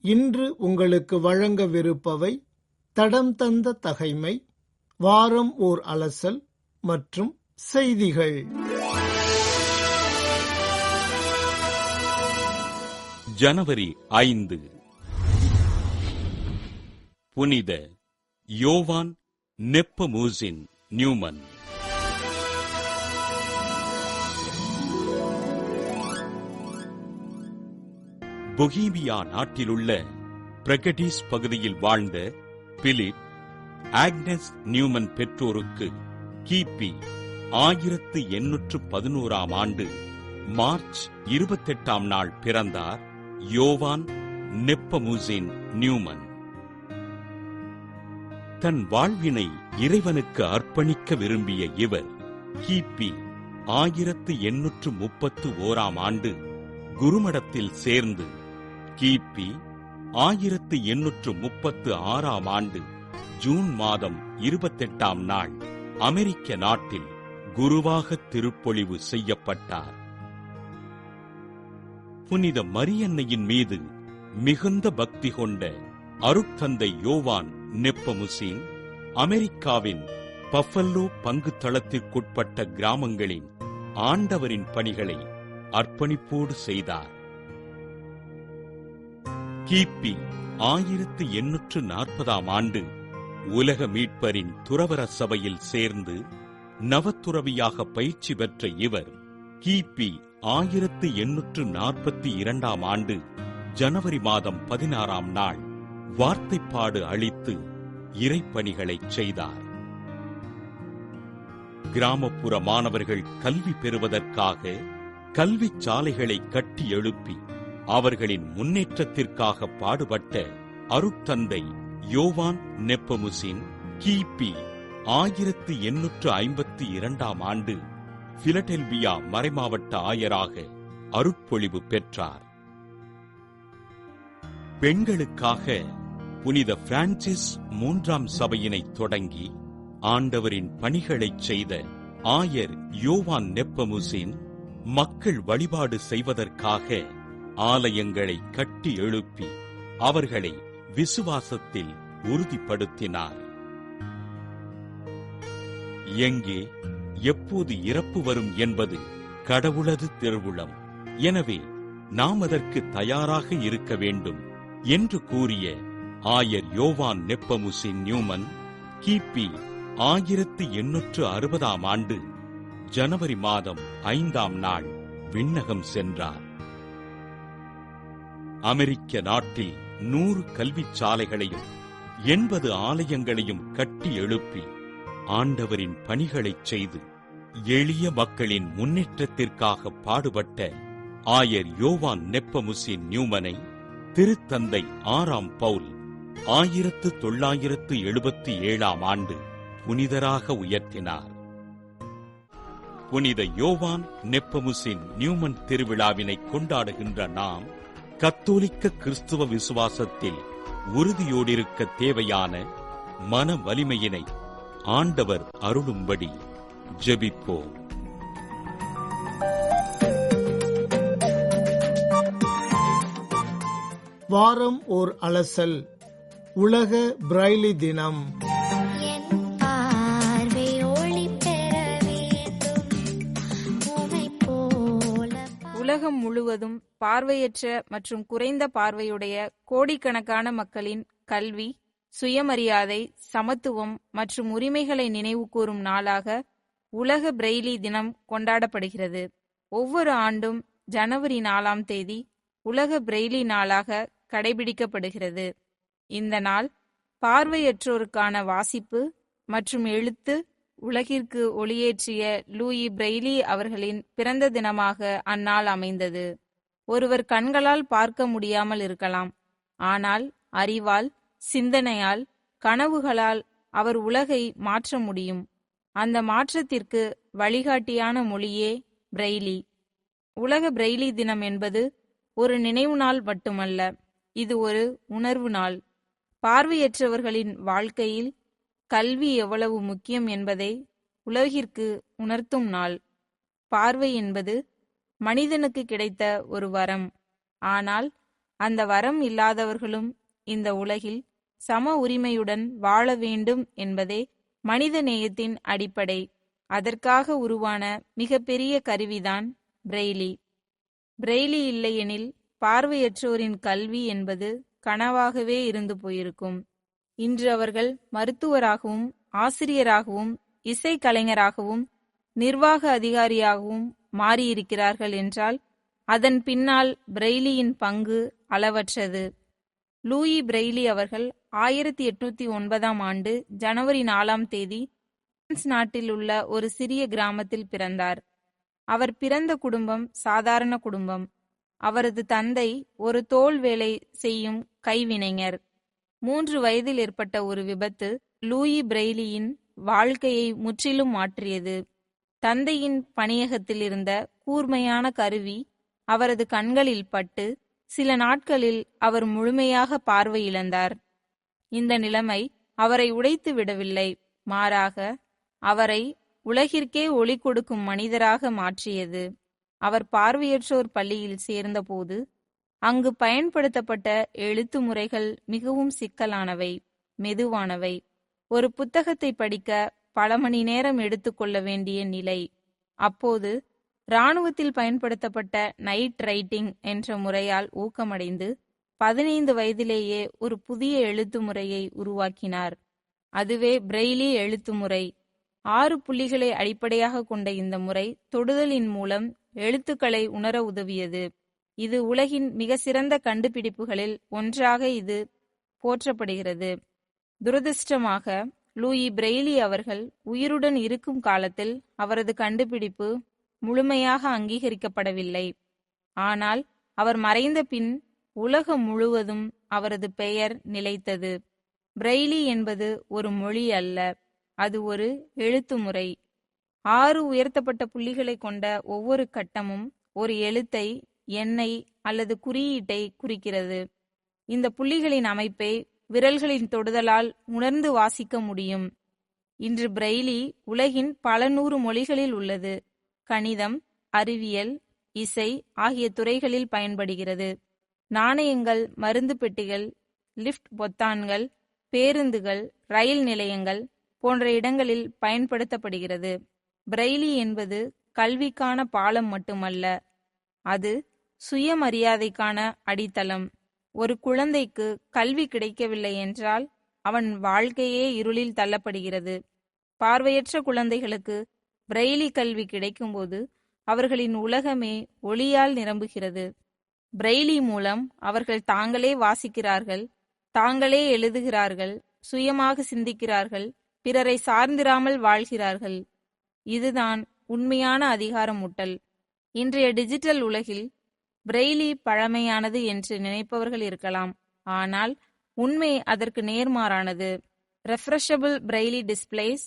இன்று உங்களுக்கு வழங்கவிருப்பவை தடம் தந்த தகைமை வாரம் ஓர் அலசல் மற்றும் செய்திகள். ஜனவரி ஐந்து. புனித யோவான் நெப்பமூசின் நியூமன். பொஹீமியா நாட்டிலுள்ள பிரகடிஸ் பகுதியில் வாழ்ந்த பிலிப் ஆக்னஸ் நியூமன் பெற்றோருக்கு கிபி ஆயிரத்து எண்ணூற்று பதினோராம் ஆண்டு மார்ச் இருபத்தெட்டாம் நாள் பிறந்தார் யோவான் நெப்பமுசின் நியூமன். தன் வாழ்வினை இறைவனுக்கு அர்ப்பணிக்க விரும்பிய இவர் கிபி ஆயிரத்து எண்ணூற்று முப்பத்து ஓராம் ஆண்டு குருமடத்தில் சேர்ந்து கிபி ஆயிரத்து எண்ணூற்று முப்பத்து ஆறாம் ஆண்டு ஜூன் மாதம் இருபத்தெட்டாம் நாள் அமெரிக்க நாட்டில் குருவாக திருப்பொழிவு செய்யப்பட்டார். புனித மரியன்னையின் மீது மிகுந்த பக்தி கொண்ட அருட்தந்தை யோவான் நெப்பமுசின் அமெரிக்காவின் பஃபல்லோ பங்கு தளத்திற்குட்பட்ட கிராமங்களின் ஆண்டவரின் பணிகளை அர்ப்பணிப்போடு செய்தார். கிபி ஆயிரத்து எண்ணூற்று நாற்பதாம் ஆண்டு உலக மீட்பரின் துறவர சபையில் சேர்ந்து நவத்துறவியாக பயிற்சி பெற்ற இவர் கிபி ஆயிரத்து எண்ணூற்று நாற்பத்தி இரண்டாம் ஆண்டு ஜனவரி மாதம் பதினாறாம் நாள் வார்த்தைப்பாடு அளித்து இறைப்பணிகளைச் செய்தார். கிராமப்புற மாணவர்கள் கல்வி பெறுவதற்காக கல்விச் சாலைகளை கட்டி எழுப்பி அவர்களின் முன்னேற்றத்திற்காக பாடுபட்ட அருட்தந்தை யோவான் நெப்பமுசின் கிபி ஆயிரத்து எண்ணூற்று ஐம்பத்தி இரண்டாம் ஆண்டு பிலடெல்பியா மறைமாவட்ட ஆயராக அருட்பொழிவு பெற்றார். பெண்களுக்காக புனித பிரான்சிஸ் மூன்றாம் சபையினை தொடங்கி ஆண்டவரின் பணிகளைச் செய்த ஆயர் யோவான் நெப்பமுசின் மக்கள் வழிபாடு செய்வதற்காக ஆலயங்களை கட்டி எழுப்பி அவர்களை விசுவாசத்தில் உறுதிப்படுத்தினார். எங்கே எப்போது இறப்பு வரும் என்பது கடவுளது திருவுளம். எனவே நாம் அதற்கு தயாராக இருக்க வேண்டும் என்று கூறிய ஆயர் யோவான் நெப்பமுசின் நியூமன் கிபி ஆயிரத்து எண்ணூற்று அறுபதாம் ஆண்டு ஜனவரி மாதம் ஐந்தாம் நாள் விண்ணகம் சென்றார். அமெரிக்க நாட்டில் நூறு கல்விச்சாலைகளையும் எண்பது ஆலயங்களையும் கட்டி எழுப்பி ஆண்டவரின் பணிகளைச் செய்து எளிய மக்களின் முன்னேற்றத்திற்காக பாடுபட்ட ஆயர் யோவான் நெப்பமுசின் நியூமனை திருத்தந்தை ஆறாம் பவுல் ஆயிரத்து தொள்ளாயிரத்து எழுபத்தி ஏழாம் ஆண்டு புனிதராக உயர்த்தினார். புனித யோவான் நெப்பமுசின் நியூமன் திருவிழாவினை கொண்டாடுகின்ற நாம் கத்தோலிக்க கிறிஸ்துவ விசுவாசத்தில் உறுதியோடிருக்க தேவையான மன வலிமையினை ஆண்டவர் அருளும்படி ஜெபிப்போம். வாரம் ஓர் அலசல். உலக பிரைலி தினம். உலகம் முழுவதும் பார்வையற்ற மற்றும் குறைந்த பார்வையுடைய கோடிக்கணக்கான மக்களின் கல்வி சுயமரியாதை சமத்துவம் மற்றும் உரிமைகளை நினைவுகூரும் நாளாக உலக பிரெய்லி தினம் கொண்டாடப்படுகிறது. ஒவ்வொரு ஆண்டும் ஜனவரி நாலாம் தேதி உலக பிரெய்லி நாளாக கடைபிடிக்கப்படுகிறது. இந்த நாள் பார்வையற்றோருக்கான வாசிப்பு மற்றும் எழுத்து உலகிற்கு ஒளியேற்றிய லூயி பிரெய்லி அவர்களின் பிறந்த தினமாக அந்நாள் அமைந்தது. ஒருவர் கண்களால் பார்க்க முடியாமல் இருக்கலாம். ஆனால் அறிவால் சிந்தனையால் கனவுகளால் அவர் உலகை மாற்ற முடியும். அந்த மாற்றத்திற்கு வழிகாட்டியான மொழியே பிரெய்லி. உலக பிரெய்லி தினம் என்பது ஒரு நினைவு நாள் மட்டுமல்ல இது ஒரு உணர்வு நாள். பார்வையற்றவர்களின் வாழ்க்கையில் கல்வி எவ்வளவு முக்கியம் என்பதை உலகிற்கு உணர்த்தும் நாள். பார்வை என்பது மனிதனுக்கு கிடைத்த ஒரு வரம். ஆனால் அந்த வரம் இல்லாதவர்களும் இந்த உலகில் சம உரிமையுடன் வாழ வேண்டும் என்பதே மனித நேயத்தின் அடிப்படை. அதற்காக உருவான மிகப்பெரிய கருவிதான் பிரெய்லி. பிரெய்லி இல்லையெனில் பார்வையற்றோரின் கல்வி என்பது கனவாகவே இருந்து போயிருக்கும். இன்று அவர்கள் மருத்துவராகவும் ஆசிரியராகவும் இசைக்கலைஞராகவும் நிர்வாக அதிகாரியாகவும் மாறியிருக்கிறார்கள் என்றால் அதன் பின்னால் பிரெய்லியின் பங்கு அளவற்றது. லூயி பிரெய்லி அவர்கள் ஆயிரத்தி எட்நூத்தி ஒன்பதாம் ஆண்டு ஜனவரி நாலாம் தேதி பிரான்ஸ் நாட்டில் உள்ள ஒரு சிறிய கிராமத்தில் பிறந்தார். அவர் பிறந்த குடும்பம் சாதாரண குடும்பம். அவரது தந்தை ஒரு தோல் வேலை செய்யும் கைவினைஞர். மூன்று வயதில் ஏற்பட்ட ஒரு விபத்து லூயி பிரெய்லியின் வாழ்க்கையை முற்றிலும் மாற்றியது. தந்தையின் பணியகத்தில் இருந்த கூர்மையான கருவி அவரது கண்களில் பட்டு சில நாட்களில் அவர் முழுமையாக பார்வையிழந்தார். இந்த நிலைமை அவரை உடைத்து விடவில்லை. மாறாக அவரை உலகிற்கே ஒளி கொடுக்கும் மனிதராக மாற்றியது. அவர் பார்வையற்றோர் பள்ளியில் சேர்ந்தபோது அங்கு பயன்படுத்தப்பட்ட எழுத்து முறைகள் மிகவும் சிக்கலானவை மெதுவானவை. ஒரு புத்தகத்தை படிக்க பல மணி நேரம் எடுத்துக்கொள்ள வேண்டிய நிலை. அப்போது இராணுவத்தில் பயன்படுத்தப்பட்ட நைட் ரைட்டிங் என்ற முறையால் ஊக்கமடைந்து பதினைந்து வயதிலேயே ஒரு புதிய எழுத்து முறையை உருவாக்கினார். அதுவே பிரெய்லி எழுத்து முறை. ஆறு புள்ளிகளை அடிப்படையாக கொண்ட இந்த முறை தொடுதலின் மூலம் எழுத்துக்களை உணர உதவியது. இது உலகின் மிக சிறந்த கண்டுபிடிப்புகளில் ஒன்றாக இது போற்றப்படுகிறது. துரதிர்ஷ்டமாக லூயி பிரெய்லி அவர்கள் உயிருடன் இருக்கும் காலத்தில் அவரது கண்டுபிடிப்பு முழுமையாக அங்கீகரிக்கப்படவில்லை. ஆனால் அவர் மறைந்த பின் உலகம் முழுவதும் அவரது பெயர் நிலைத்தது. பிரெய்லி என்பது ஒரு மொழி அல்ல அது ஒரு எழுத்து முறை. ஆறு உயர்த்தப்பட்ட புள்ளிகளை கொண்ட ஒவ்வொரு கட்டமும் ஒரு எழுத்தை எண்ணை அல்லது குறியீட்டை குறிக்கிறது. இந்த புள்ளிகளின் அமைப்பை விரல்களின் தொடுதலால் உணர்ந்து வாசிக்க முடியும். இன்று பிரெய்லி உலகின் பல நூறு மொழிகளில் உள்ளது. கணிதம் அறிவியல் இசை ஆகிய துறைகளில் பயன்படுகிறது. நாணயங்கள் மருந்து பெட்டிகள் லிஃப்ட் பொத்தான்கள் பேருந்துகள் ரயில் நிலையங்கள் போன்ற இடங்களில் பயன்படுத்தப்படுகிறது. பிரெய்லி என்பது கல்விக்கான பாலம் மட்டுமல்ல அது சுயமரியாதைக்கான அடித்தளம். ஒரு குழந்தைக்கு கல்வி கிடைக்கவில்லை என்றால் அவன் வாழ்க்கையே இருளில் தள்ளப்படுகிறது. பார்வையற்ற குழந்தைகளுக்கு பிரெய்லி கல்வி கிடைக்கும்போது அவர்களின் உலகமே ஒளியால் நிரம்புகிறது. பிரெய்லி மூலம் அவர்கள் தாங்களே வாசிக்கிறார்கள் தாங்களே எழுதுகிறார்கள் சுயமாக சிந்திக்கிறார்கள் பிறரை சார்ந்திராமல் வாழ்கிறார்கள். இதுதான் உண்மையான அதிகாரமூட்டல். இன்றைய டிஜிட்டல் உலகில் பிரெய்லி பழமையானது என்று நினைப்பவர்கள் இருக்கலாம். ஆனால் உண்மை அதற்கு நேர்மாறானது. Refreshable braille displays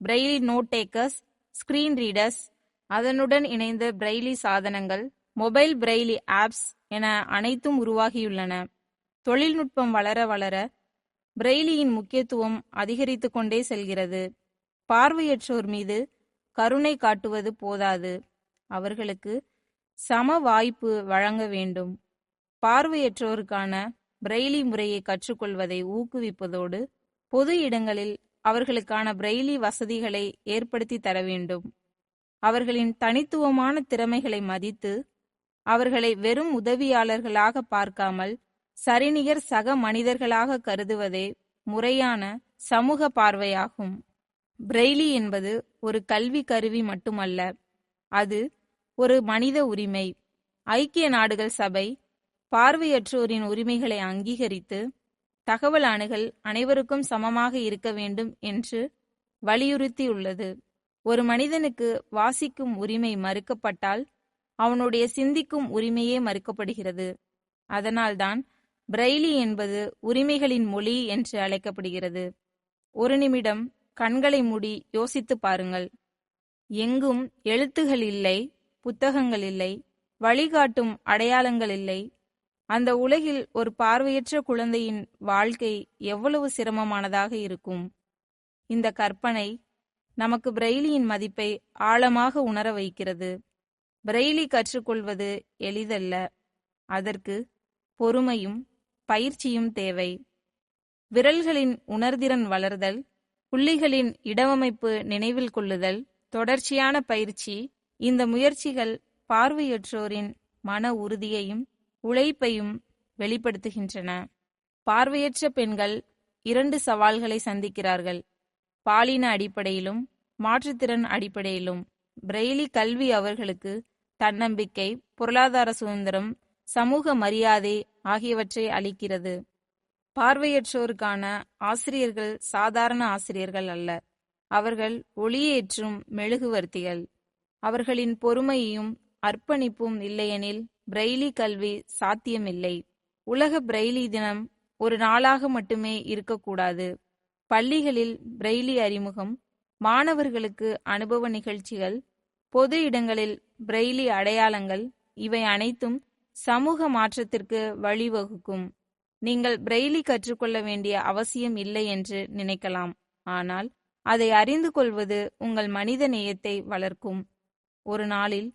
braille note takers screen readers அதனுடன் இணைந்த பிரெய்லி சாதனங்கள் மொபைல் பிரெய்லி ஆப்ஸ் என அனைத்தும் உருவாகியுள்ளன. தொழில்நுட்பம் வளர வளர பிரெய்லியின் முக்கியத்துவம் அதிகரித்து கொண்டே செல்கிறது. பார்வையற்றோர் மீது கருணை காட்டுவது போதாது. அவர்களுக்கு சம வாய்ப்பு வழங்க வேண்டும். பார்வையற்றோருக்கான பிரெய்லி முறையை கற்றுக்கொள்வதை ஊக்குவிப்பதோடு பொது இடங்களில் அவர்களுக்கான பிரெய்லி வசதிகளை ஏற்படுத்தி தர வேண்டும். அவர்களின் தனித்துவமான திறமைகளை மதித்து அவர்களை வெறும் உதவியாளர்களாக பார்க்காமல் சரிநிகர் சக மனிதர்களாக கருதுவதே முறையான சமூக பார்வையாகும். பிரெய்லி என்பது ஒரு கல்வி கருவி மட்டுமல்ல அது ஒரு மனித உரிமை. ஐக்கிய நாடுகள் சபை பார்வையற்றோரின் உரிமைகளை அங்கீகரித்து தகவல் அணுகல் அனைவருக்கும் சமமாக இருக்க வேண்டும் என்று வலியுறுத்தியுள்ளது. ஒரு மனிதனுக்கு வாசிக்கும் உரிமை மறுக்கப்பட்டால் அவனுடைய சிந்திக்கும் உரிமையே மறுக்கப்படுகிறது. அதனால்தான் பிரெய்லி என்பது உரிமைகளின் மொழி என்று அழைக்கப்படுகிறது. ஒரு நிமிடம் கண்களை மூடி யோசித்துப் பாருங்கள். எங்கும் எழுத்துகள் இல்லை புத்தகங்கள் இல்லை வழிகாட்டும் அடையாளங்கள் இல்லை அந்த உலகில் ஒரு பார்வையற்ற குழந்தையின் வாழ்க்கை எவ்வளவு சிரமமானதாக இருக்கும்? இந்த கற்பனை நமக்கு பிரெய்லியின் மதிப்பை ஆழமாக உணர வைக்கிறது. பிரெய்லி கற்றுக்கொள்வது எளிதல்ல. அதற்கு பொறுமையும் பயிற்சியும் தேவை. விரல்களின் உணர்திறன் வளர்தல் புள்ளிகளின் இடவமைப்பு நினைவில் கொள்ளுதல் தொடர்ச்சியான பயிற்சி இந்த முயற்சிகள் பார்வையற்றோரின் மன உறுதியையும் உழைப்பையும் வெளிப்படுத்துகின்றன. பார்வையற்ற பெண்கள் இரண்டு சவால்களை சந்திக்கிறார்கள். பாலின அடிப்படையிலும் மாற்றுத்திறன் அடிப்படையிலும் பிரெய்லி கல்வி அவர்களுக்கு தன்னம்பிக்கை பொருளாதார சுதந்திரம் சமூக மரியாதை ஆகியவற்றை அளிக்கிறது. பார்வையற்றோருக்கான ஆசிரியர்கள் சாதாரண ஆசிரியர்கள் அல்ல. அவர்கள் ஒளியேற்றும் மெழுகுவர்த்திகள். அவர்களின் பொறுமையும் அர்ப்பணிப்பும் இல்லையெனில் பிரெய்லி கல்வி சாத்தியமில்லை. உலக பிரெய்லி தினம் ஒரு நாளாக மட்டுமே இருக்கக்கூடாது. பள்ளிகளில் பிரெய்லி அறிமுகம் மாணவர்களுக்கு அனுபவ நிகழ்ச்சிகள் பொது இடங்களில் பிரெய்லி அடையாளங்கள் இவை அனைத்தும் சமூக மாற்றத்திற்கு வழிவகுக்கும். நீங்கள் பிரெய்லி கற்றுக்கொள்ள வேண்டிய அவசியம் இல்லை என்று நினைக்கலாம். ஆனால் அதை அறிந்து கொள்வது உங்கள் மனித நேயத்தை வளர்க்கும். ஒரு நாளில்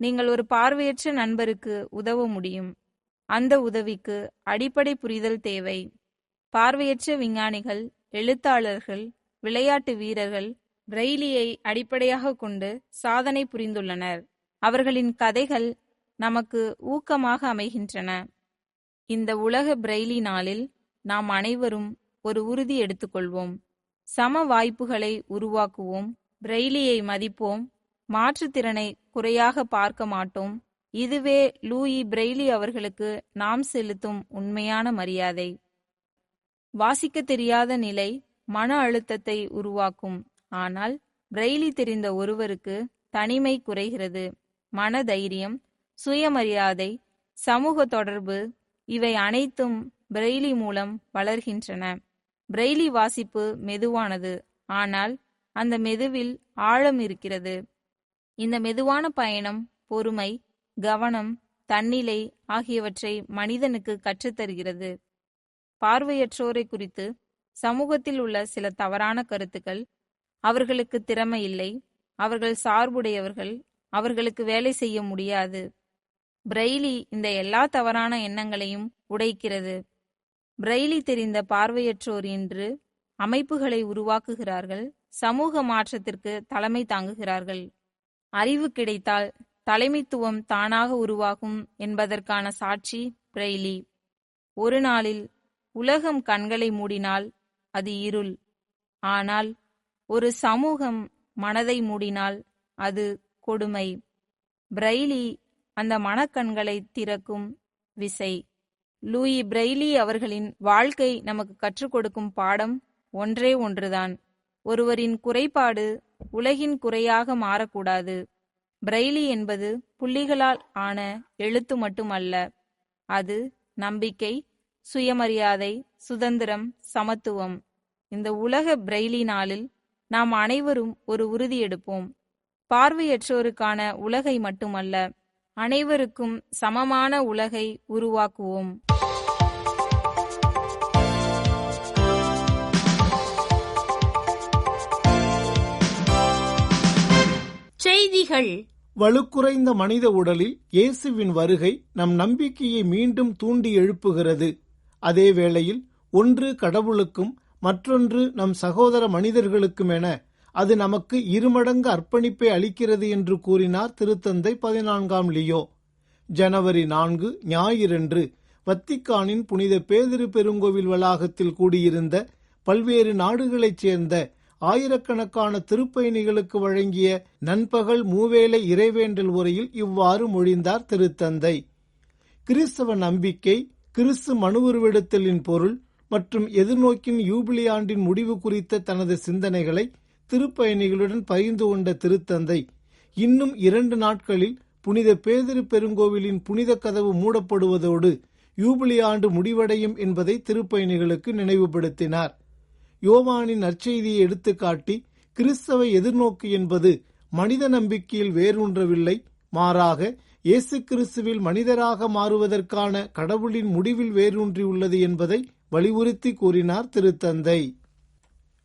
நீங்கள் ஒரு பார்வையற்ற நண்பருக்கு உதவ முடியும். அந்த உதவிக்கு அடிப்படை புரிதல் தேவை. பார்வையற்ற விஞ்ஞானிகள் எழுத்தாளர்கள் விளையாட்டு வீரர்கள் பிரெய்லியை அடிப்படையாக கொண்டு சாதனை புரிந்துள்ளனர். அவர்களின் கதைகள் நமக்கு ஊக்கமாக அமைகின்றன. இந்த உலக பிரெய்லி நாளில் நாம் அனைவரும் ஒரு உறுதி எடுத்துக்கொள்வோம். சம வாய்ப்புகளை உருவாக்குவோம். பிரெய்லியை மதிப்போம். மாற்றுத்திறனை குறையாக பார்க்க மாட்டோம். இதுவே லூயி பிரெய்லி அவர்களுக்கு நாம் செலுத்தும் உண்மையான மரியாதை. வாசிக்க தெரியாத நிலை மன அழுத்தத்தை உருவாக்கும். ஆனால் பிரெய்லி தெரிந்த ஒருவருக்கு தனிமை குறைகிறது. மன தைரியம் சுயமரியாதை சமூக தொடர்பு இவை அனைத்தும் பிரெய்லி மூலம் வளர்கின்றன. பிரெய்லி வாசிப்பு மெதுவானது. ஆனால் அந்த மெதுவில் ஆழம் இருக்கிறது. இந்த மெதுவான பயணம் பொறுமை கவனம் தன்னிலை ஆகியவற்றை மனிதனுக்கு கற்றுத்தருகிறது. பார்வையற்றோரை குறித்து சமூகத்தில் உள்ள சில தவறான கருத்துக்கள் அவர்களுக்கு திறமை இல்லை அவர்கள் சார்புடையவர்கள் அவர்களுக்கு வேலை செய்ய முடியாது. பிரெய்லி இந்த எல்லா தவறான எண்ணங்களையும் உடைக்கிறது. பிரெய்லி தெரிந்த பார்வையற்றோர் இன்று அமைப்புகளை உருவாக்குகிறார்கள் சமூக மாற்றத்திற்கு தலைமை தாங்குகிறார்கள். அறிவு கிடைத்தால் தலைமைத்துவம் தானாக உருவாகும் என்பதற்கான சாட்சி பிரெய்லி. ஒரு நாளில் உலகம் கண்களை மூடினால் அது இருள். ஆனால் ஒரு சமூகம் மனதை மூடினால் அது கொடுமை. பிரெய்லி அந்த மனக்கண்களை திறக்கும் விசை. லூயி பிரெய்லி அவர்களின் வாழ்க்கை நமக்கு கற்றுக் கொடுக்கும் பாடம் ஒன்றே ஒன்றுதான். ஒருவரின் குறைபாடு உலகின் குறையாக மாறக்கூடாது. பிரெய்லி என்பது புள்ளிகளால் ஆன எழுத்து மட்டுமல்ல. அது நம்பிக்கை சுயமரியாதை சுதந்திரம் சமத்துவம். இந்த உலக பிரெய்லி நாளில் நாம் அனைவரும் ஒரு உறுதி எடுப்போம். பார்வையற்றோருக்கான உலகை மட்டுமல்ல அனைவருக்கும் சமமான உலகை உருவாக்குவோம். செய்திகள். வலுக்குறைந்த மனித உடலில் இயேசுவின் வருகை நம் நம்பிக்கையை மீண்டும் தூண்டி எழுப்புகிறது. அதே வேளையில் ஒன்று கடவுளுக்கும் மற்றொன்று நம் சகோதர மனிதர்களுக்கும் என அது நமக்கு இருமடங்கு அர்ப்பணிப்பை அளிக்கிறது என்று கூறினார் திருத்தந்தை பதினான்காம் லியோ. ஜனவரி நான்கு ஞாயிறன்று வத்திக்கானின் புனித பேதிரு பெருங்கோவில் வளாகத்தில் கூடியிருந்த பல்வேறு நாடுகளைச் சேர்ந்த ஆயிரக்கணக்கான திருப்பயணிகளுக்கு வழங்கிய நண்பகல் மூவேளை இறைவேண்டல் உரையில் இவ்வாறு மொழிந்தார் திருத்தந்தை. கிறிஸ்தவ நம்பிக்கை கிறிஸ்து மனுவுருவெடுத்தலின் பொருள் மற்றும் எதிர்நோக்கின் யூபிலி ஆண்டின் முடிவு குறித்த தனது சிந்தனைகளை திருப்பயணிகளுடன் பகிர்ந்து கொண்ட திருத்தந்தை இன்னும் இரண்டு நாட்களில் புனித பேதிரு பெருங்கோவிலின் புனித கதவு மூடப்படுவதோடு யூபிலி ஆண்டு முடிவடையும் என்பதை திருப்பயணிகளுக்கு நினைவுபடுத்தினார். யோவானின் நற்செய்தியை எடுத்துக்காட்டி கிறிஸ்தவை எதிர்நோக்கு என்பது மனித நம்பிக்கையில் வேரூன்றவில்லை மாறாக இயேசு கிறிஸ்துவில் மனிதராக மாறுவதற்கான கடவுளின் முடிவில் வேரூன்றியுள்ளது என்பதை வலியுறுத்தி கூறினார் திருத்தந்தை.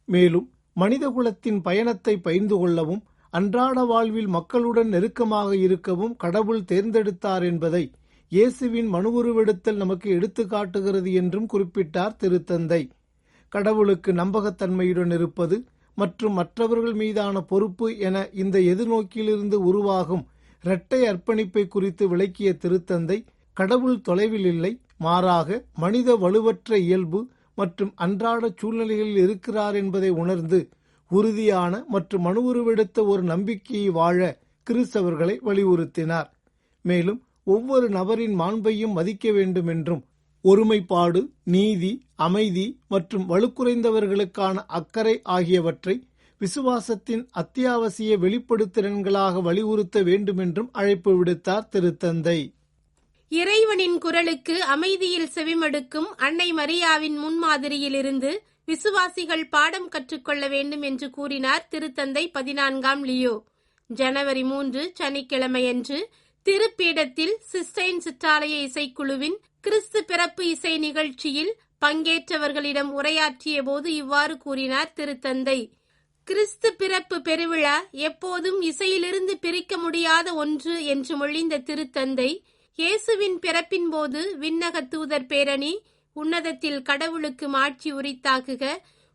மேலும் மனிதகுலத்தின் பயணத்தை பகிர்ந்து கொள்ளவும் அன்றாட வாழ்வில் மக்களுடன் நெருக்கமாக இருக்கவும் கடவுள் தேர்ந்தெடுத்தார் என்பதை இயேசுவின் மனுவுருவெடுத்தல் நமக்கு எடுத்துக்காட்டுகிறது என்றும் குறிப்பிட்டார் திருத்தந்தை. கடவுளுக்கு நம்பகத்தன்மையுடன் இருப்பது மற்றும் மற்றவர்கள் மீதான பொறுப்பு என இந்த எதிர்நோக்கிலிருந்து உருவாகும் இரட்டை அர்ப்பணிப்பை குறித்து விளக்கிய திருத்தந்தை கடவுள் தொலைவில் இல்லை மாறாக மனித வலுவற்ற இயல்பு மற்றும் அன்றாட சூழ்நிலைகளில் இருக்கிறார் என்பதை உணர்ந்து உறுதியான மற்றும் மனு உருவெடுத்த ஒரு நம்பிக்கையை வாழ கிறிஸ்தவர்களை வலியுறுத்தினார். மேலும் ஒவ்வொரு நபரின் மாண்பையும் மதிக்க வேண்டும் என்றும் ஒருமைப்பாடு நீதி அமைதி மற்றும் வலுக்குறைந்தவர்களுக்கான அக்கறை ஆகியவற்றை விசுவாசத்தின் அத்தியாவசிய வெளிப்படுத்திறன்களாக வலியுறுத்த வேண்டுமென்றும் அழைப்பு விடுத்தார் திருத்தந்தை. இறைவனின் குரலுக்கு அமைதியில் செவிமடுக்கும் அன்னை மரியாவின் முன்மாதிரியிலிருந்து விசுவாசிகள் பாடம் கற்றுக்கொள்ள வேண்டும் என்று கூறினார் திருத்தந்தை பதினான்காம் லியோ. ஜனவரி மூன்று சனிக்கிழமையன்று திருப்பீடத்தில் சிஸ்டைன் சிற்றாலய இசைக்குழுவின் கிறிஸ்து பிறப்பு இசை நிகழ்ச்சியில் பங்கேற்றவர்களிடம் உரையாற்றிய போது இவ்வாறு கூறினார் திருத்தந்தை கிறிஸ்து பிறப்பு பெருவிழா எப்போதும் இசையிலிருந்து பிரிக்க முடியாத ஒன்று என்று மொழிந்த திருத்தந்தை இயேசுவின் பிறப்பின் போது விண்ணக தூதர் பேரணி உன்னதத்தில் கடவுளுக்கு மாட்சி உரித்தாக்குக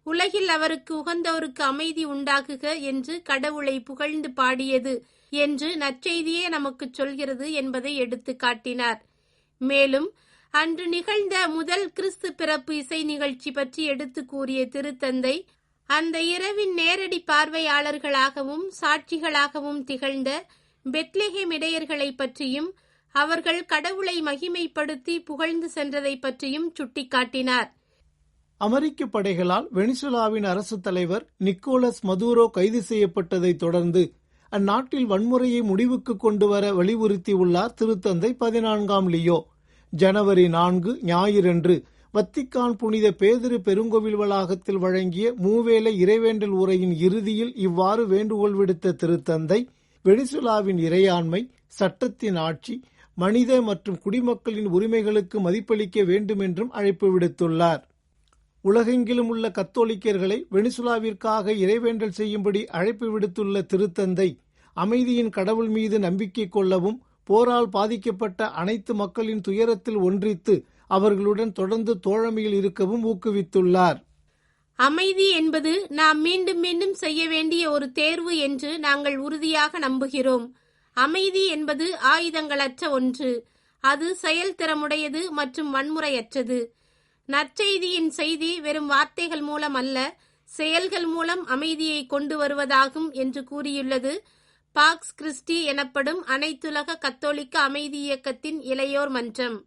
உலகில் அவருக்கு உகந்தோருக்கு அமைதி உண்டாக்குக என்று கடவுளை புகழ்ந்து பாடியது என்று நற்செய்தியே நமக்கு சொல்கிறது என்பதை எடுத்து காட்டினார். மேலும் அன்று நிகழ்ந்த முதல் கிறிஸ்து பிறப்பு இசை நிகழ்ச்சி பற்றி எடுத்து கூறிய திருத்தந்தை அந்த இரவின் நேரடி பார்வையாளர்களாகவும் சாட்சிகளாகவும் திகழ்ந்த பெத்லெஹேம் இடையர்களை பற்றியும் அவர்கள் கடவுளை மகிமைப்படுத்தி புகழ்ந்து சென்றதை பற்றியும் சுட்டிக்காட்டினார். அமெரிக்க படைகளால் வெனிசுலாவின் அரசு தலைவர் நிக்கோலஸ் மதுரோ கைது செய்யப்பட்டதைத் தொடர்ந்து அந்நாட்டில் வன்முறையை முடிவுக்கு கொண்டு வர வலியுறுத்தியுள்ளார் திருத்தந்தை பதினான்காம் லியோ. ஜனவரி நான்கு ஞாயிறன்று வத்திக்கான் புனித பேதிரு பெருங்கோவில் வளாகத்தில் வழங்கிய மூவேளை இறைவேண்டல் உரையின் இறுதியில் இவ்வாறு வேண்டுகோள் விடுத்த திருத்தந்தை வெனிசுலாவின் இறையாண்மை சட்டத்தின் ஆட்சி மனித மற்றும் குடிமக்களின் உரிமைகளுக்கு மதிப்பளிக்க வேண்டும் என்றும் அழைப்பு விடுத்துள்ளார். உலகெங்கிலும் உள்ள கத்தோலிக்கர்களை வெனிசுலாவிற்காக இறைவேண்டல் செய்யும்படி அழைப்பு விடுத்துள்ள திருத்தந்தை அமைதியின் கடவுள் மீது நம்பிக்கை கொள்ளவும் போரால் பாதிக்கப்பட்ட அனைத்து மக்களின் துயரத்தில் ஒன்றித்து அவர்களுடன் தொடர்ந்து தோழமையில் இருக்கவும் ஊக்குவித்துள்ளார். அமைதி என்பது நாம் மீண்டும் மீண்டும் செய்ய வேண்டிய ஒரு தேர்வு என்று நாங்கள் உறுதியாக நம்புகிறோம். அமைதி என்பது ஆயுதங்களற்ற ஒன்று. அது செயல்திறமுடையது மற்றும் வன்முறையற்றது. நற்செய்தியின் செய்தி வெறும் வார்த்தைகள் மூலம் அல்ல செயல்கள் மூலம் அமைதியை கொண்டு வருவதாகும் என்று கூறியுள்ளது பாக்ஸ் கிறிஸ்டி எனப்படும் அனைத்துலக கத்தோலிக்க அமைதி இயக்கத்தின் இளையோர் மன்றம்.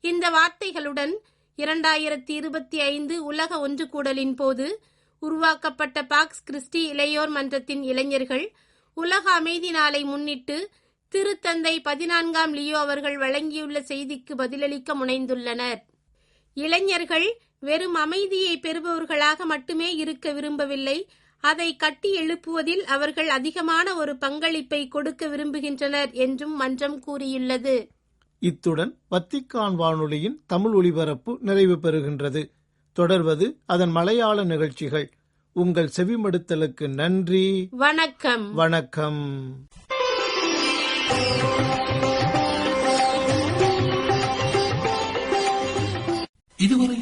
இந்த வார்த்தைகளுடன் இரண்டாயிரத்தி இருபத்தி ஐந்து உலக ஒன்று கூடலின் போது உருவாக்கப்பட்ட பாக்ஸ் கிறிஸ்டி இளையோர் மன்றத்தின் இளைஞர்கள் உலக அமைதி நாளை முன்னிட்டு திருத்தந்தை பதினான்காம் லியோ அவர்கள் வழங்கியுள்ள செய்திக்கு பதிலளிக்க முனைந்துள்ளனர். இளைஞர்கள் வெறும் அமைதியை பெறுபவர்களாக மட்டுமே இருக்க விரும்பவில்லை அதை கட்டி எழுப்புவதில் அவர்கள் அதிகமான ஒரு பங்களிப்பை கொடுக்க விரும்புகின்றனர் என்றும் மன்றம் கூறியுள்ளது. இத்துடன் வத்திக்கான் வானொலியின் தமிழ் ஒலிபரப்பு நிறைவு பெறுகின்றது. தொடர்வது அதன் மலையாள நிகழ்ச்சிகள். உங்கள் செவிமடுத்தலுக்கு நன்றி. வணக்கம். வணக்கம். இதுவரையில்